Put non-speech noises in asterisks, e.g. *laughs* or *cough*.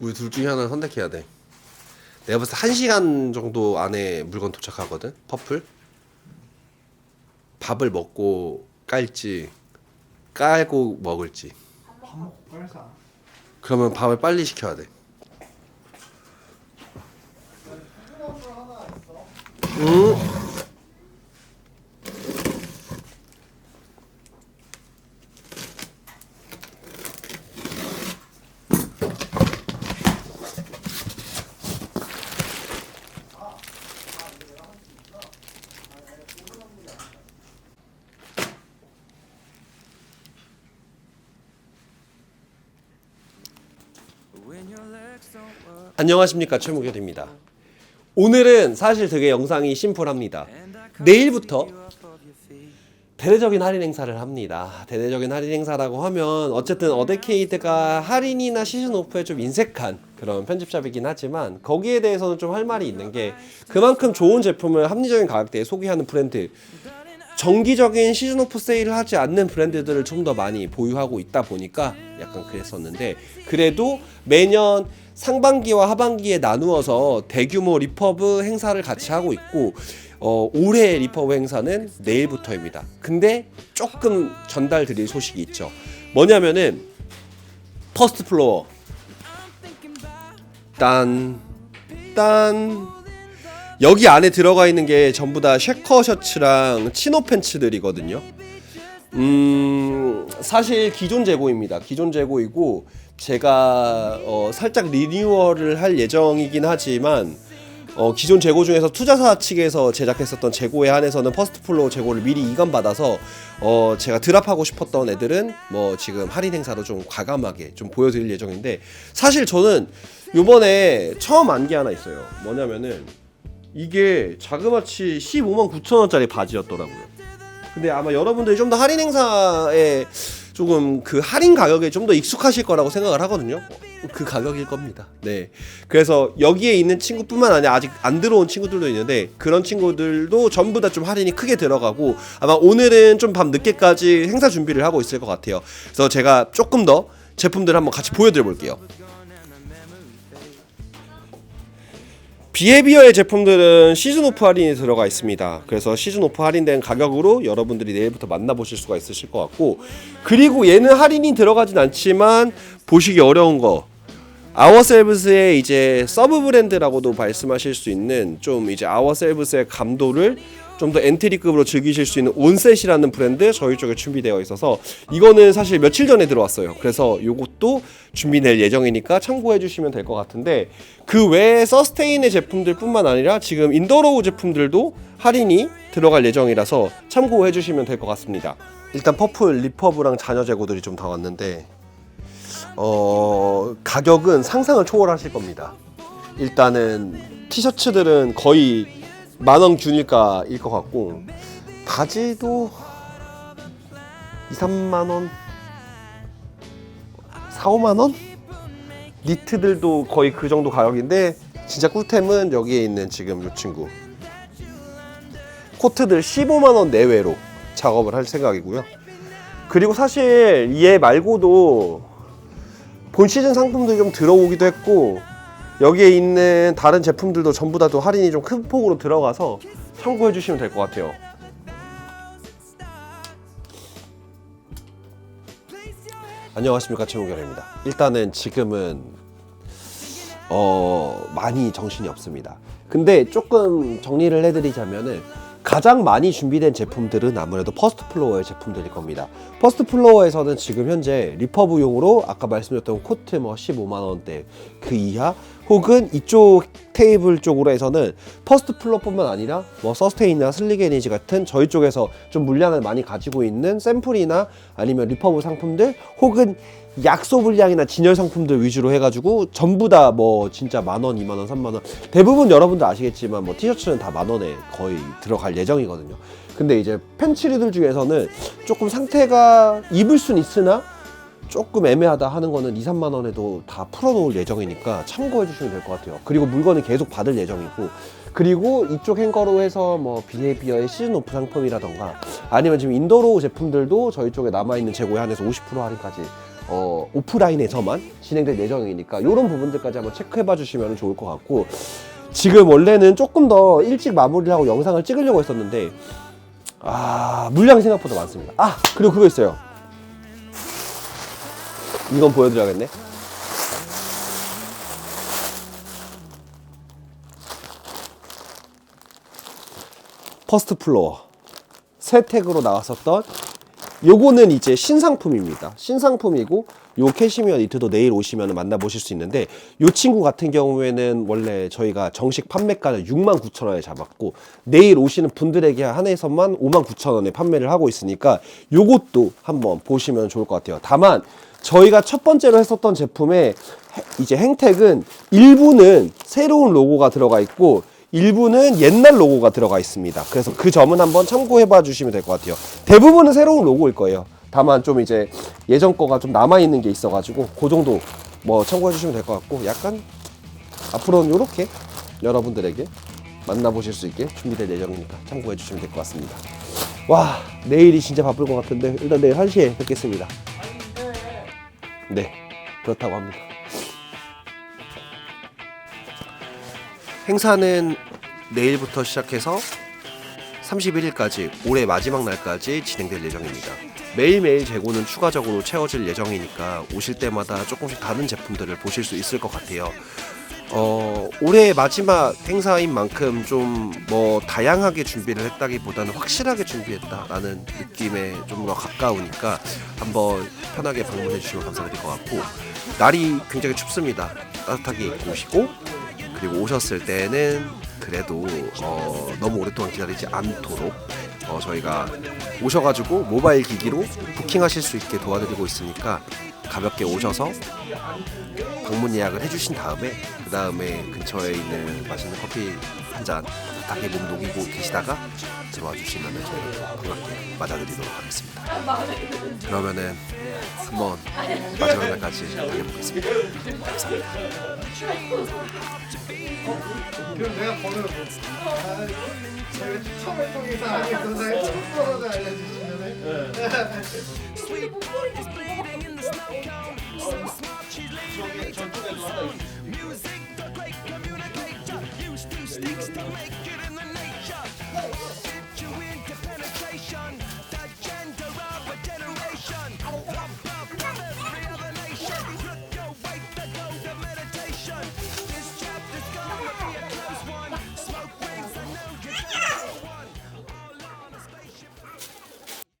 우리 둘 중에 하나 선택해야 돼. 내가 봤을 때 1시간 정도 안에 물건 도착하거든. 퍼플. 밥을 먹고 깔지 깔고 먹을지. 밥 먹고 사. 그러면 밥을 빨리 시켜야 돼. 응? 안녕하십니까 최무결입니다. 오늘은 사실 되게 영상이 심플합니다. 내일부터 대대적인 할인 행사를 합니다. 대대적인 할인 행사라고 하면 어쨌든 어데케이드가 할인이나 시즌 오프에 좀 인색한 그런 편집샵이긴 하지만 거기에 대해서는 좀 할 말이 있는 게 그만큼 좋은 제품을 합리적인 가격대에 소개하는 브랜드 정기적인 시즌 오프 세일을 하지 않는 브랜드들을 좀 더 많이 보유하고 있다 보니까 약간 그랬었는데 그래도 매년 상반기와 하반기에 나누어서 대규모 리퍼브 행사를 같이 하고 있고 어, 올해 리퍼브 행사는 내일부터입니다. 근데 조금 전달 드릴 소식이 있죠. 뭐냐면은 퍼스트 플로어 딴 딴. 여기 안에 들어가 있는 게 전부 다 쉐커 셔츠랑 치노 팬츠들이거든요. 음, 사실 기존 재고입니다. 기존 재고이고 제가 어, 살짝 리뉴얼을 할 예정이긴 하지만 어, 기존 재고 중에서 투자사 측에서 제작했었던 재고에 한해서는 퍼스트 플로어 재고를 미리 이관받아서 어, 제가 드랍하고 싶었던 애들은 뭐 지금 할인 행사로 좀 과감하게 좀 보여드릴 예정인데 사실 저는 요번에 처음 안 게 하나 있어요. 뭐냐면은 이게 자그마치 15만 9천 원짜리 바지였더라고요. 근데 아마 여러분들이 좀 더 할인 행사에 조금 그 할인 가격에 좀 더 익숙하실 거라고 생각을 하거든요. 그 가격일 겁니다. 네. 그래서 여기에 있는 친구뿐만 아니라 아직 안 들어온 친구들도 있는데 그런 친구들도 전부 다 좀 할인이 크게 들어가고 아마 오늘은 좀 밤 늦게까지 행사 준비를 하고 있을 것 같아요. 그래서 제가 조금 더 제품들 한번 같이 보여드려 볼게요. 비헤비어의 제품들은 시즌 오프 할인이 들어가 있습니다. 그래서 시즌 오프 할인된 가격으로 여러분들이 내일부터 만나보실 수가 있으실 것 같고 그리고 얘는 할인이 들어가진 않지만 보시기 어려운 거 아워셀브스의 이제 서브 브랜드라고도 말씀하실 수 있는 좀 이제 아워셀브스의 감도를 좀 더 엔트리급으로 즐기실 수 있는 온셋이라는 브랜드 저희 쪽에 준비되어 있어서 이거는 사실 며칠 전에 들어왔어요. 그래서 이것도 준비될 예정이니까 참고해 주시면 될 것 같은데 그 외에 서스테인의 제품들뿐만 아니라 지금 인더로우 제품들도 할인이 들어갈 예정이라서 참고해 주시면 될 것 같습니다. 일단 퍼플 리퍼브랑 자녀 재고들이 좀 다 왔는데 어 가격은 상상을 초월하실 겁니다. 일단은 티셔츠들은 거의 만원 균일가일 것 같고 바지도 2, 3만 원 4, 5만 원? 니트들도 거의 그 정도 가격인데 진짜 꿀템은 여기에 있는 지금 이 친구 코트들 15만 원 내외로 작업을 할 생각이고요. 그리고 사실 얘 말고도 본 시즌 상품들이 좀 들어오기도 했고 여기에 있는 다른 제품들도 전부 다 또 할인이 좀 큰 폭으로 들어가서 참고해 주시면 될 것 같아요. 안녕하십니까 최무결입니다. 일단은 지금은 어 많이 정신이 없습니다. 근데 조금 정리를 해드리자면은 가장 많이 준비된 제품들은 아무래도 퍼스트 플로어의 제품들일 겁니다. 퍼스트 플로어에서는 지금 현재 리퍼브용으로 아까 말씀드렸던 코트 뭐 15만 원대 그 이하 혹은 이쪽 테이블 쪽으로 해서는 퍼스트 플로어뿐만 아니라 뭐 서스테인이나 슬리게니지 같은 저희 쪽에서 좀 물량을 많이 가지고 있는 샘플이나 아니면 리퍼브 상품들 혹은 약소 분량이나 진열 상품들 위주로 해가지고 전부 다 뭐 진짜 만 원, 이만 원, 삼만 원 대부분 여러분들 아시겠지만 뭐 티셔츠는 다 만 원에 거의 들어갈 예정이거든요. 근데 이제 팬츠리들 중에서는 조금 상태가 입을 순 있으나 조금 애매하다 하는 거는 2, 3만 원에도 다 풀어놓을 예정이니까 참고해 주시면 될 것 같아요. 그리고 물건은 계속 받을 예정이고 그리고 이쪽 행거로 해서 뭐 비헤비어의 시즌 오프 상품이라던가 아니면 지금 인더로우 제품들도 저희 쪽에 남아있는 재고에 한해서 50% 할인까지 어, 오프라인에서만 진행될 예정이니까 이런 부분들까지 한번 체크해 봐 주시면 좋을 것 같고 지금 원래는 조금 더 일찍 마무리를 하고 영상을 찍으려고 했었는데 아 물량이 생각보다 많습니다. 아 그리고 그거 있어요. 이건 보여드려야겠네. 퍼스트 플로어 새 택으로 나왔었던 요거는 이제 신상품입니다. 신상품이고 요 캐시미어 니트도 내일 오시면 만나보실 수 있는데 요 친구 같은 경우에는 원래 저희가 정식 판매가는 6만 9천 원에 잡았고 내일 오시는 분들에게 한해서만 5만 9천 원에 판매를 하고 있으니까 요것도 한번 보시면 좋을 것 같아요. 다만 저희가 첫 번째로 했었던 제품의 해- 이제 행택은 일부는 새로운 로고가 들어가 있고 일부는 옛날 로고가 들어가 있습니다. 그래서 그 점은 한번 참고해 봐 주시면 될 것 같아요. 대부분은 새로운 로고일 거예요. 다만 좀 이제 예전 거가 좀 남아 있는 게 있어 가지고 그 정도 뭐 참고해 주시면 될 것 같고 약간 앞으로는 이렇게 여러분들에게 만나보실 수 있게 준비될 예정이니까 참고해 주시면 될 것 같습니다. 와 내일이 진짜 바쁠 것 같은데 일단 내일 1시에 뵙겠습니다. 네 그렇다고 합니다. 행사는 내일부터 시작해서 31일까지 올해 마지막 날까지 진행될 예정입니다. 매일매일 재고는 추가적으로 채워질 예정이니까 오실 때마다 조금씩 다른 제품들을 보실 수 있을 것 같아요. 어, 올해 마지막 행사인 만큼 좀 뭐 다양하게 준비를 했다기보다는 확실하게 준비했다라는 느낌에 좀 더 가까우니까 한번 편하게 방문해 주시면 감사드릴 것 같고 날이 굉장히 춥습니다. 따뜻하게 입고 오시고 그리고 오셨을 때는 그래도 어, 너무 오랫동안 기다리지 않도록 어, 저희가 오셔가지고 모바일 기기로 부킹하실 수 있게 도와드리고 있으니까 가볍게 오셔서 방문 예약을 해주신 다음에 그 다음에 근처에 있는 맛있는 커피 한잔 따뜻하게 몸 녹이고 계시다가 들어와 주시면 저희가 반갑게 맞아드리도록 하겠습니다. 그러면은 한번 마지막 날까지 달려보겠습니다. 감사합니다. 그럼 내가 번호를 아, 저희가 처음 활동에서 아니 동사에 첫 번호를 알려주시면은 *laughs* Music, the great communicator. Used to sticks to make